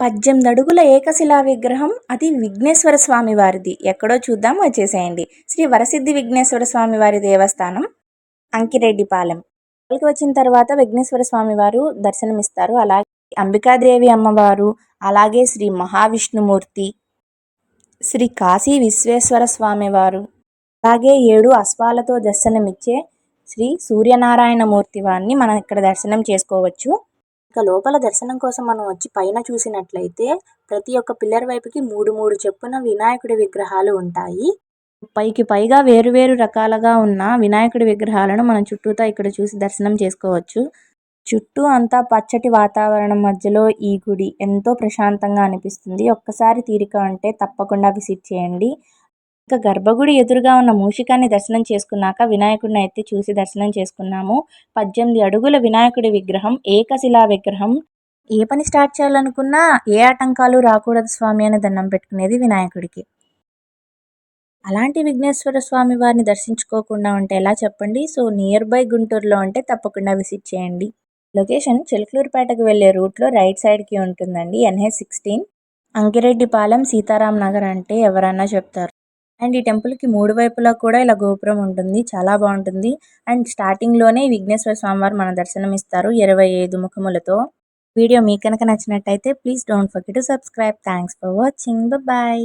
పద్దెనిమిది అడుగుల ఏకశిలా విగ్రహం అది విఘ్నేశ్వర స్వామి వారిది ఎక్కడో చూద్దాం వచ్చేసేయండి. శ్రీ వరసిద్ధి విఘ్నేశ్వర స్వామి వారి దేవస్థానం అంకిరెడ్డిపాలెం. వాళ్ళకి వచ్చిన తర్వాత విఘ్నేశ్వర స్వామి వారు దర్శనమిస్తారు. అలాగే అంబికాదేవి అమ్మవారు అలాగే శ్రీ మహావిష్ణుమూర్తి శ్రీ కాశీ విశ్వేశ్వర స్వామి వారు అలాగే ఏడు అశ్వాలతో దర్శనమిచ్చే శ్రీ సూర్యనారాయణ మూర్తి వారిని మనం ఇక్కడ దర్శనం చేసుకోవచ్చు. ఇక లోపల దర్శనం కోసం మనం వచ్చి పైన చూసినట్లయితే ప్రతి ఒక్క పిల్లర్ వైపుకి మూడు మూడు చెప్పున వినాయకుడి విగ్రహాలు ఉంటాయి. పైకి పైగా వేరు వేరు రకాలుగా ఉన్న వినాయకుడి విగ్రహాలను మనం చుట్టూతా ఇక్కడ చూసి దర్శనం చేసుకోవచ్చు. చుట్టూ అంతా పచ్చటి వాతావరణం మధ్యలో ఈ గుడి ఎంతో ప్రశాంతంగా అనిపిస్తుంది. ఒక్కసారి తీరిక అంటే తప్పకుండా విసిట్ చేయండి. ఇంకా గర్భగుడి ఎదురుగా ఉన్న మూషికాన్ని దర్శనం చేసుకున్నాక వినాయకుడిని ఎత్తి చూసి దర్శనం చేసుకున్నాము. పద్దెనిమిది అడుగుల వినాయకుడి విగ్రహం ఏకశిలా విగ్రహం. ఏ పని స్టార్ట్ చేయాలనుకున్నా ఏ ఆటంకాలు రాకూడదు స్వామి అని దండం పెట్టుకునేది వినాయకుడికి. అలాంటి విఘ్నేశ్వర స్వామి వారిని దర్శించుకోకుండా ఉంటే ఎలా చెప్పండి? సో నియర్ బై గుంటూరులో ఉంటే తప్పకుండా విజిట్ చేయండి. లొకేషన్ చిలకలూరుపేటకు వెళ్ళే రూట్లో రైట్ సైడ్కి ఉంటుందండి ఎన్హెచ్ సిక్స్టీన్. అంకిరెడ్డిపాలెం సీతారాం నగర్ అంటే ఎవరన్నా చెప్తారు. అండ్ ఈ టెంపుల్కి మూడు వైపులా కూడా ఇలా గోపురం ఉంటుంది. చాలా బాగుంటుంది. అండ్ స్టార్టింగ్లోనే విఘ్నేశ్వర స్వామివారు మన దర్శనం ఇస్తారు ఇరవై ఐదు ముఖములతో. వీడియో మీకు కనుక నచ్చినట్టయితే please don't forget to subscribe. Thanks for watching. Bye.